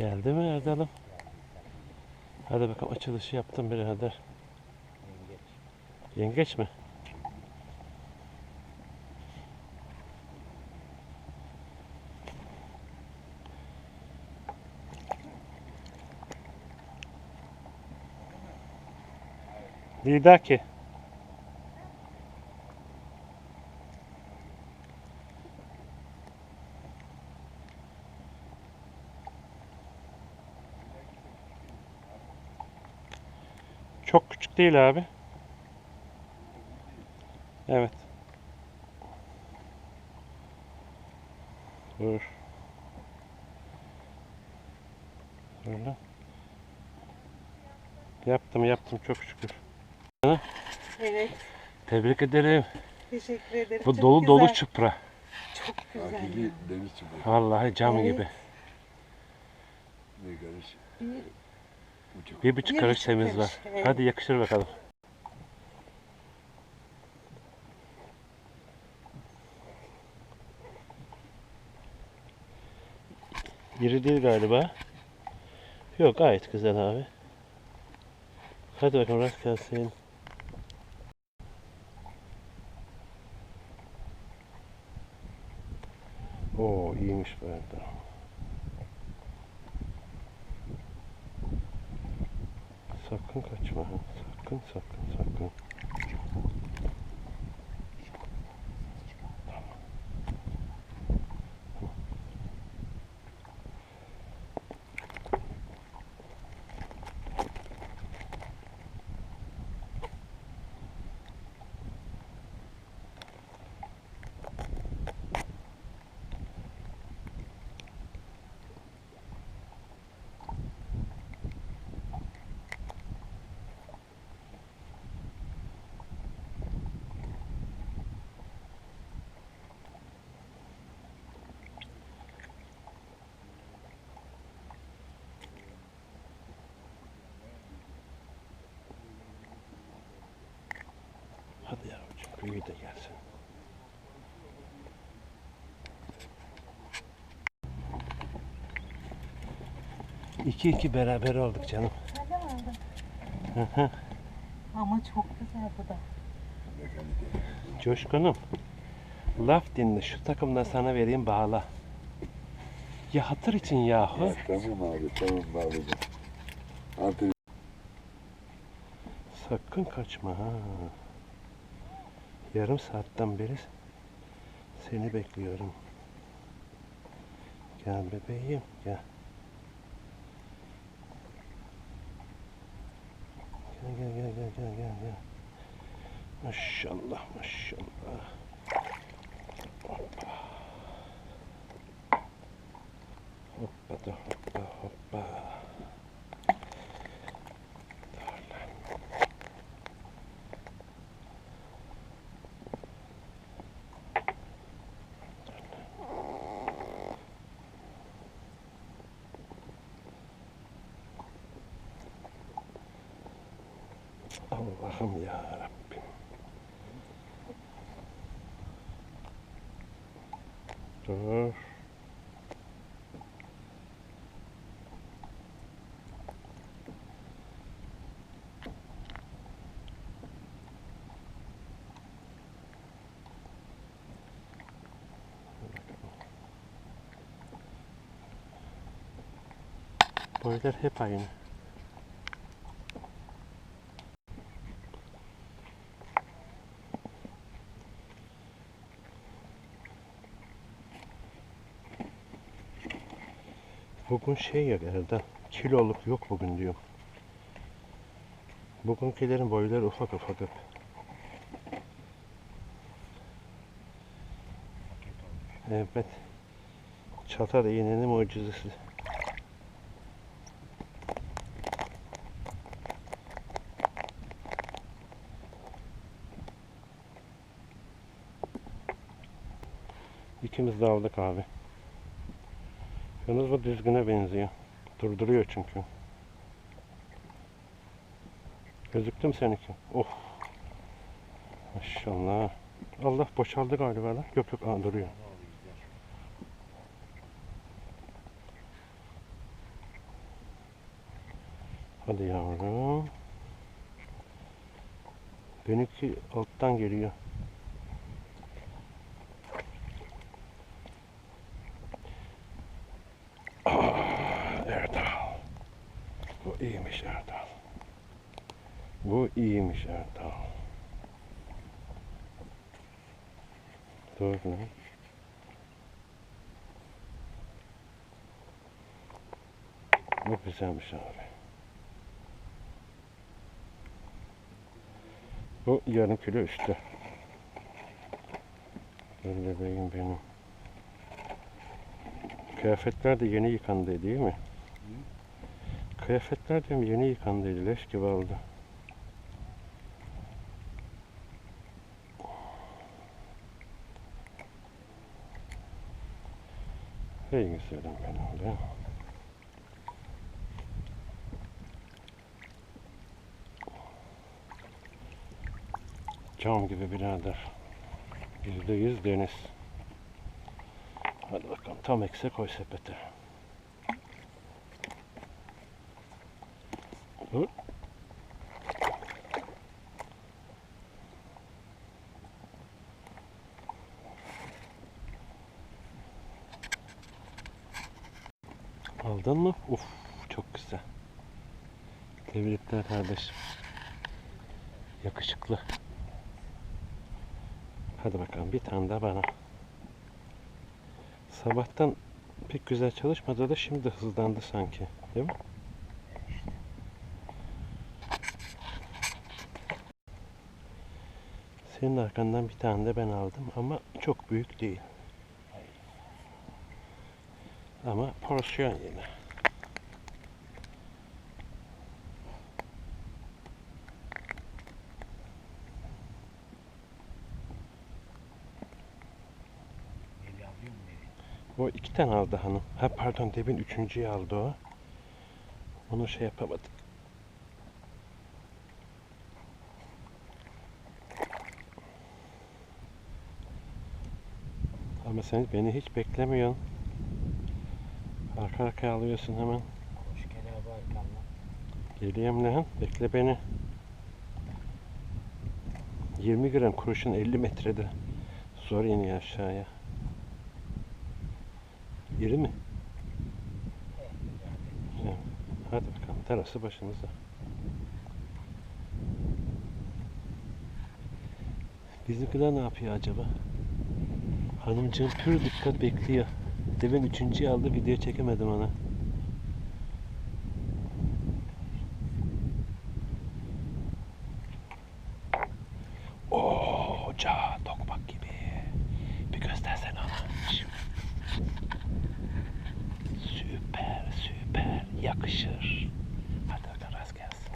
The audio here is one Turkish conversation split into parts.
Geldi mi Erdal'ım? Hadi bakalım açılışı yaptım birader. Yengeç mi? Lidaki. Çok küçük değil abi. Evet. Dur. Lan. Yaptım yaptım çok şükür. Evet. Tebrik ederim. Teşekkür ederim. Bu Çok dolu dolu güzel. çıpra. Çok güzel. Hakiki deniz çubuğu. Vallahi cam Evet. gibi. Bir karış. Bir. Bir buçuk Bir karış temiz var. evet. Hadi yakışır bakalım. İri değil galiba. Yok gayet güzel abi. Hadi bakalım rast gelsin. Oo iyiymiş bu arada. Sakın kaçma. Sakın sakın sakın. Hadi yavrucuğum büyüğü de gelsin. İki iki beraber olduk canım. Hı hı. Ama çok güzel bu da. Coşkunum. Laf dinle şu takımdan sana vereyim bağla. Ya hatır için yahu. Ya, tamam abi tamam bağlayacağım. Artık Sakın kaçma ha. Yarım saatten beri seni bekliyorum. Gel bebeğim gel. Gel gel gel gel gel gel gel. Maşallah maşallah. Hoppa. Hoppa da hoppa hoppa. Allah'ım ya Rabbim. Dur. Boylar hep aynı. Bugün şey yok Erdem. Kiloluk yok bugün diyor. Bugünkülerin boyları ufak ufak hep. Evet. Çatal iğnenin mucizesi. İkimiz de aldık abi. Yalnız bu düzgüne benziyor. Durduruyor çünkü. Gözüktü mü seninki? Of. Maşallah. Allah boşaldı galiba lan. Yok yok aa, duruyor. Hadi yavrum. Benimki alttan geliyor. Ah, Erdal. Bu iyiymiş Erdal. Bu iyiymiş Erdal. Doğru mu? Bu güzelmiş abi. Bu yarım kilo üstü. Dur bebeğim benim. Kıyafetler de yeni yıkandı değil mi? Kıyafetler de yeni yıkandı. Leş gibi oldu. Hey güzelim benim de. Cam gibi birader. Yüzde yüz deniz. Hadi bakalım tam ekse koy sepete. Aldın mı? Uf çok güzel. Tebrikler kardeşim. Yakışıklı. Hadi bakalım bir tane daha bana. Sabahtan pek güzel çalışmadı da şimdi hızlandı sanki. Değil mi? Senin arkandan bir tane de ben aldım ama çok büyük değil. Ama porsiyon yine. O iki tane aldı hanım. Ha pardon demin üçüncüyü aldı o. Onu şey yapamadık. Ama sen beni hiç beklemiyorsun. Arka arkaya alıyorsun hemen. Hoş gel abi arkamdan. Geliyorum lan. Bekle beni. 20 gram kurşun 50 metrede. Zor iniyor aşağıya. İri mi? Hadi bakalım. Terası başınıza. Bizimkiler ne yapıyor acaba? Hanımcığım pür dikkat bekliyor. Devin üçüncüyü aldı. Video çekemedim ona. Oo, hoca tokmak gibi. Bir göstersene ona. Süper, süper. Yakışır. Hadi bakalım rast gelsin.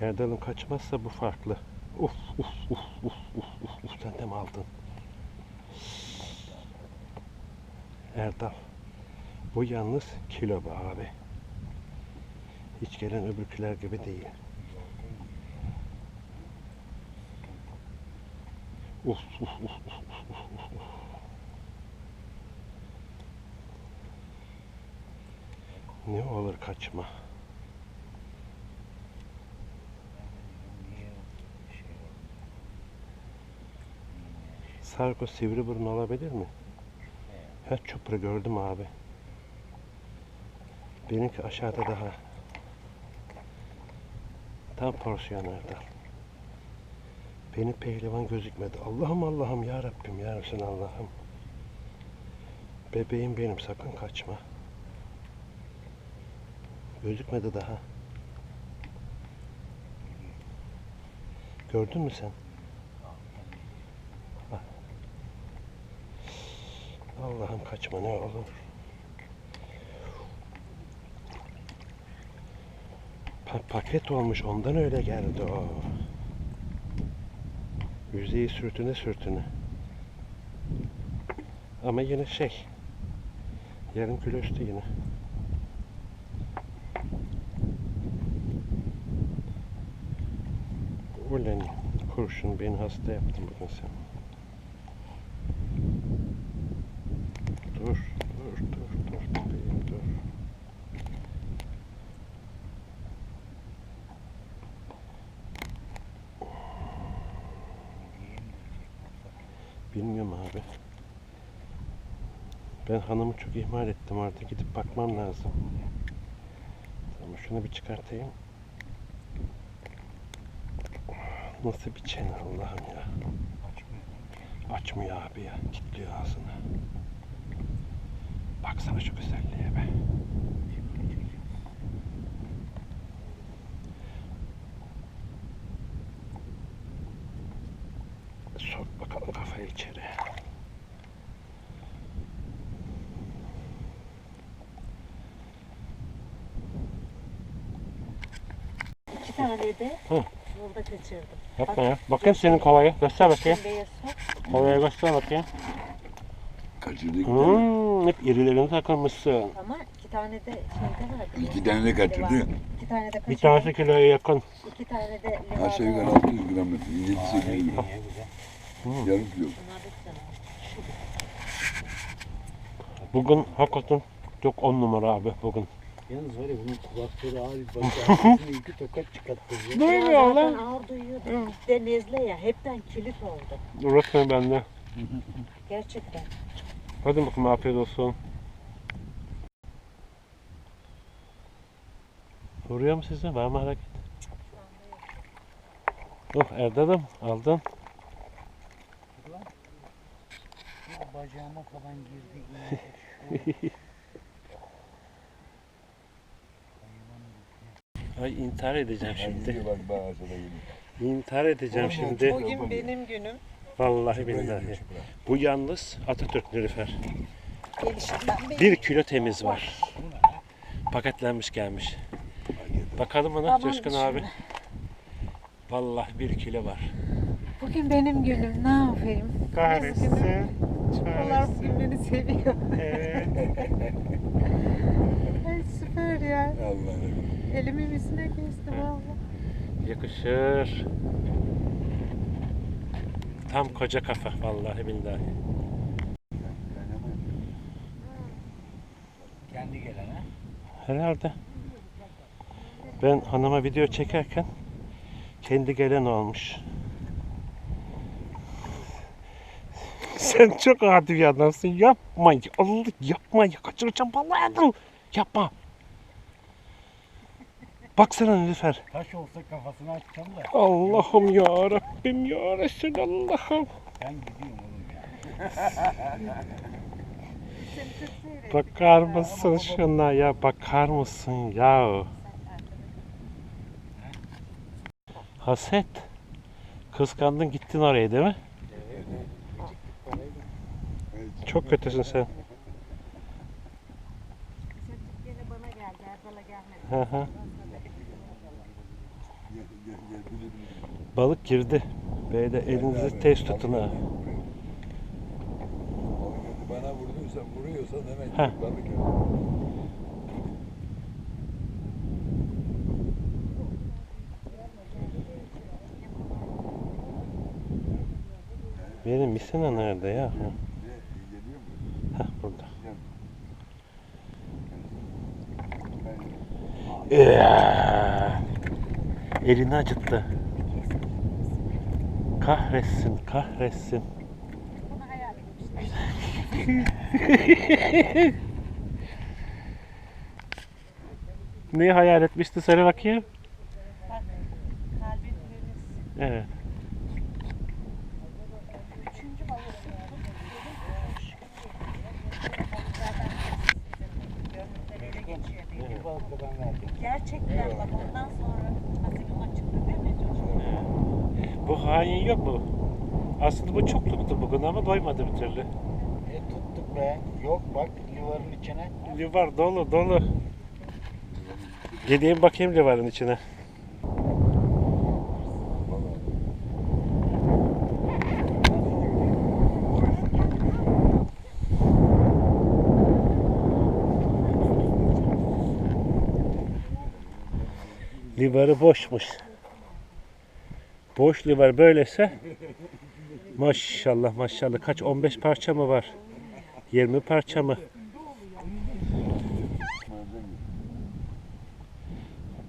Erdal'ın kaçmazsa bu farklı. Uf uf uf uf uf uf uf sen de mi aldın? Erdal. Bu yalnız kilo be abi. Hiç gelen öbürküler gibi değil. Uf uf uf uf uf uf uf. Ne olur kaçma. Niye şey oldu? Sarko sivri burun olabilir mi? Ha çupra gördüm abi. Benimki aşağıda daha. Tam porsiyon Erdal. Benim pehlivan gözükmedi. Allah'ım Allah'ım ya Rabbim ya Resul Allah'ım. Bebeğim benim sakın kaçma. Gözükmedi daha. Gördün mü sen? Allah'ım kaçma ne olur. Pa- paket olmuş ondan öyle geldi o. Yüzeyi sürtüne sürtüne. Ama yine şey. Yarım kilo yine. Ulan kurşun beni hasta yaptın bugün sen. Dur, dur, dur, dur bebeğim dur. Bilmiyorum abi. Ben hanımı çok ihmal ettim artık gidip bakmam lazım. Tamam şunu bir çıkartayım. Nasıl bir çene Allah'ım ya. Açmıyor abi ya. Kilitliyor ağzını. Baksana şu güzelliğe be. Sok bakalım kafayı içeri. İki tane de Hı. yolda kaçırdım. Yapma ya. Bakayım senin kovayı. Göster bakayım. Sok. Kovayı göster bakayım. Kaçırdık. Hmm, hep irilerini takılmışsın. Ama iki tane de şeyde vardı. İki tane de kaçırdı. İki tane de kaçırdım. Bir tanesi kiloya yakın. İki tane de Aşağı yukarı limonlu var. 600 gram metre. 7 8 gram. Yarım kilo. Da güzel. Bugün hakikaten çok on numara abi bugün. Yalnız var ya bunun kulakları ağır bir bakıyor. iki tokat çıkarttı. Ne Ya oluyor zaten lan? ağır duyuyordu. Bir de nezle ya hepten kilit oldu. Uğraşmayın bende. Gerçekten. Hadi bakalım afiyet olsun. Vuruyor mu size? Var mı hareket? Oh Erdal'ım aldın. Bacağıma falan girdi. Ay intihar edeceğim şimdi. bak. İntihar edeceğim şimdi. Bugün benim günüm. Vallahi billahi. Bu yalnız Atatürk Nilüfer. Bir kilo temiz var. Paketlenmiş gelmiş. Bakalım ona Tamam, Coşkun şimdi. abi. Vallahi bir kilo var. Bugün benim günüm. Ne yapayım? Kahretsin. Çocuklar bugün beni seviyor. Evet. Ay süper ya. Allah'ım. Elimin üstüne kestim valla. Yakışır. Tam koca kafa vallahi billahi. Kendi gelene. Herhalde. Ben hanıma video çekerken kendi gelen olmuş. Sen çok adi bir adamsın. Yapma. Allah yapma. Kaçıracağım vallahi Erdal. Yapma. Baksana Nilüfer. Taş olsa kafasını açacağım da Allah'ım ya Rabbim ya Resulallah'ım. ben gidiyorum oğlum ya. Bakar mısın şuna ya bakar mısın ya? Haset. Kıskandın gittin oraya değil mi? Çok kötüsün sen. Gene bana geldi. Erdal'a gelmedi. Hı hı. Gel gel gel. Bir de bir de. Balık girdi. Böyle elinizi tez tutun ha. Bana vurduysa vuruyorsa demek Heh. ki balık. Benim misina nerede ya? Hı. Geliyor mu? Heh, burada. Eee. Elini acıttı. Kahretsin, kahretsin. Bunu hayal etmiştim. Neyi hayal etmişti söyle bakayım. Bak kalbin düğmesi. Evet. Üçüncü balığı tuttum. Dedim ki balıklardan birisi gönlümden ele geçiyor diye. Bir balık da ben verdim. Gerçekten bak ondan sonra nasibime çıktı değil mi çocuğum? Bu hain yok mu? Aslında bu çok tuttu bugün ama doymadı bir türlü. E tuttuk be. Yok bak livarın içine. Livar dolu dolu. Gideyim bakayım livarın içine. Livarı boşmuş. Boş livar böylese maşallah maşallah kaç 15 parça mı var? 20 parça mı?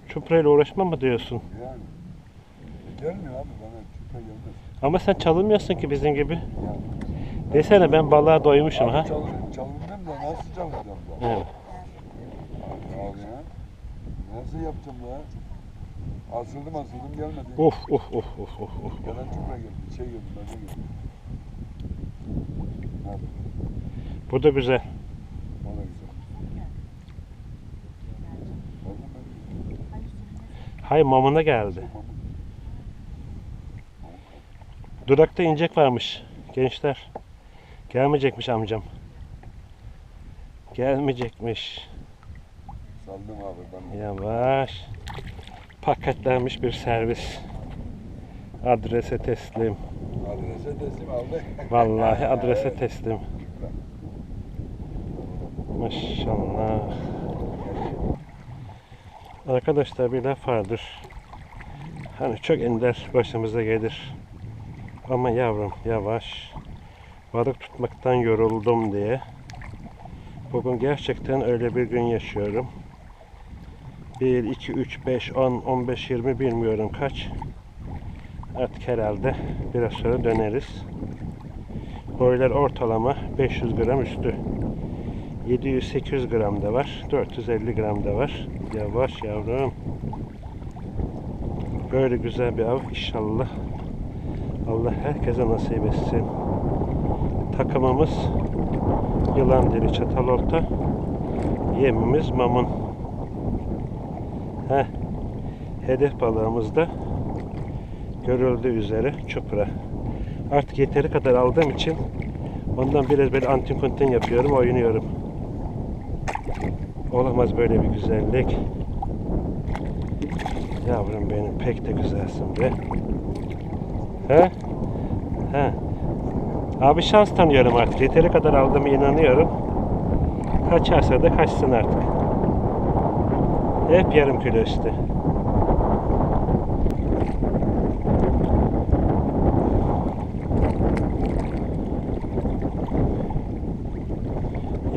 Çuprayla uğraşma mı diyorsun? Yani. Gelmiyor abi bana çupa gelmez. Ama sen çalınmıyorsun ki bizim gibi. Desene ben balığa doymuşum ha. Çalın, çalındım da nasıl çalacağım da? Evet. Abi ya. Nasıl yapacağım ya? Asıldım asıldım gelmedi. Of of of of of of. Gelen çupra geldi, şey geldi, bana geldi. Ne yapayım? Bu da güzel. O da güzel. Oldu mu? Hay mamına geldi. Durakta inecek varmış gençler. Gelmeyecekmiş amcam. Gelmeyecekmiş. Saldım abi ben. Yavaş. Paketlenmiş bir servis. Adrese teslim. Adrese teslim aldı. Vallahi adrese teslim. Maşallah. Arkadaşlar bir laf vardır. Hani çok ender başımıza gelir. Ama yavrum yavaş. Balık tutmaktan yoruldum diye. Bugün gerçekten öyle bir gün yaşıyorum. 1, 2, 3, 5, 10, 15, 20 bilmiyorum kaç. Artık herhalde biraz sonra döneriz. Boylar ortalama 500 gram üstü. 700-800 gram da var. 450 gram da var. Yavaş yavrum. Böyle güzel bir av inşallah. Allah herkese nasip etsin. Takımımız yılan dili çatal olta. Yemimiz mamun. Heh. Hedef balığımız da görüldüğü üzere çupra. Artık yeteri kadar aldığım için ondan biraz böyle antin kuntin yapıyorum, oynuyorum. Olamaz böyle bir güzellik. Yavrum benim pek de güzelsin be. He? He. Abi şans tanıyorum artık. Yeteri kadar aldığımı inanıyorum. Kaçarsa da kaçsın artık. Hep yarım kilo üstü.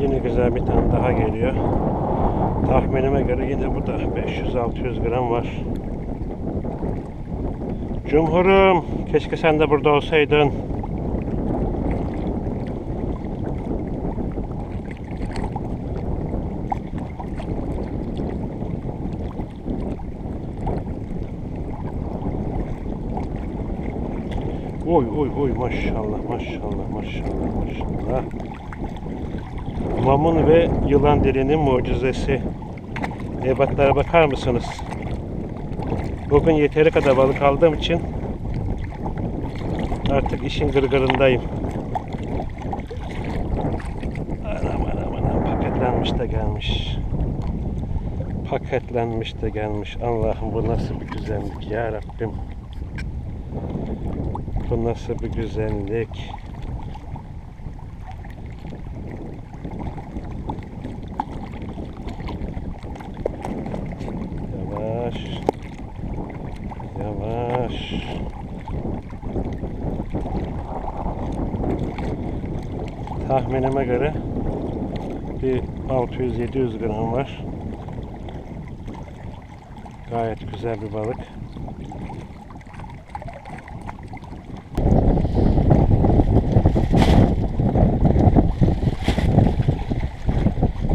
Yine güzel bir tane daha geliyor. Tahminime göre yine bu da 500-600 gram var. Cumhurum, keşke sen de burada olsaydın. Oy oy oy maşallah maşallah maşallah maşallah. Mamun ve yılan dilinin mucizesi. Ebatlara bakar mısınız? Bugün yeteri kadar balık aldığım için artık işin gırgırındayım. Anam anam anam paketlenmiş de gelmiş. Paketlenmiş de gelmiş. Allah'ım bu nasıl bir güzellik ya Rabbim. Bu nasıl bir güzellik. Yavaş. Yavaş. Tahminime göre bir 600-700 gram var. Gayet güzel bir balık.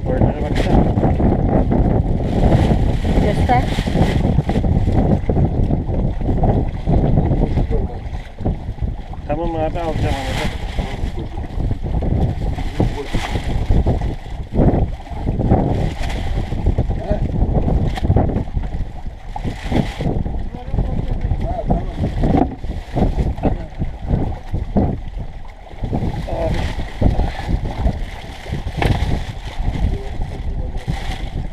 Boylara baksana. Abi alacağım onu. da. Ha tamam.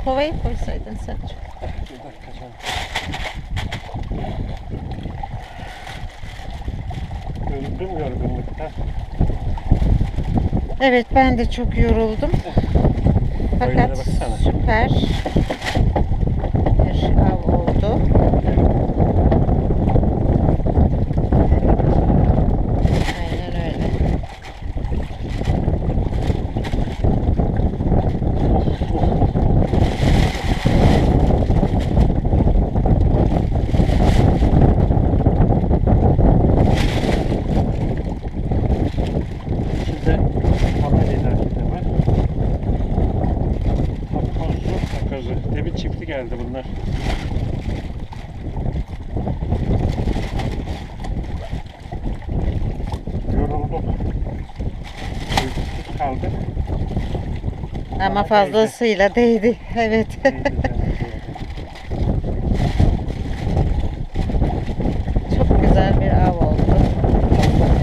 Kovayı koysaydın sen. Bir dakika canım. Öldüm yorgunluktan. Evet ben de çok yoruldum. Fakat süper bir av oldu. Ama fazlasıyla değdi. Evet. İyi güzel, iyi. çok güzel bir av oldu.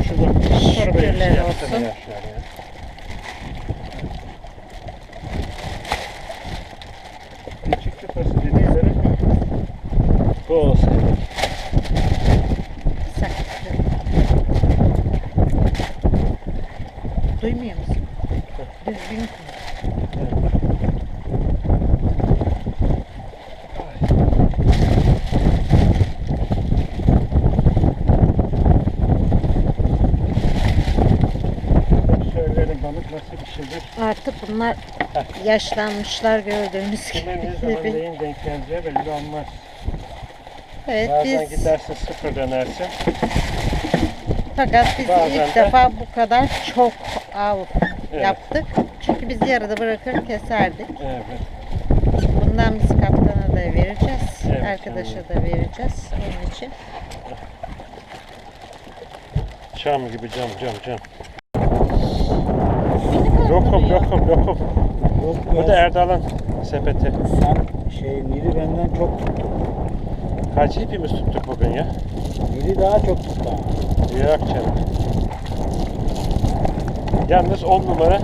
Şurada Şükürler çorbayı yapsana olsun. ya şöyle. Bir çıktı fasulyeleri. Bu olsaydı. Sakın. Duymuyor musun? Düzgün konuş. Şöyle balık nasıl pişirir? Artık bunlar yaşlanmışlar gördüğünüz ne zaman gibi. neyin denk geleceği belli olmaz. Evet Bazen biz gidersin sıfır dönersin. fakat biz bazen ilk de- defa bu kadar çok av Evet. yaptık. Çünkü biz yarıda bırakır keserdik. Evet. Bundan biz kaptana da vereceğiz. Evet, Arkadaşa da vereceğiz. Onun için. Çam gibi cam cam cam. Lokum lokum lokum. Yok Bu da Erdal'ın sepeti. sen şey Nuri benden çok tuttu. Kaç hepimiz tuttuk bugün ya. Nuri daha çok tuttu ama. Yok canım. Yalnız 10 numara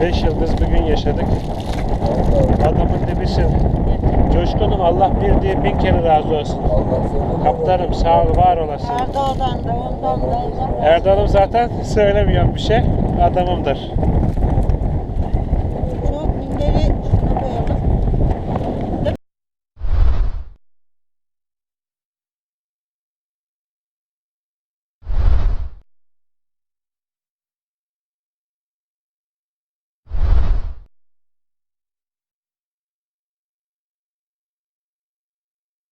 5 yıldız bir gün yaşadık. Adamın dibisin. Coşkunum Allah bir diye bin kere razı olsun. Kaptanım sağ ol var olasın. Erdoğan'dan da ondan da ondan da. Erdal'ım zaten söylemiyorum bir şey. Adamımdır.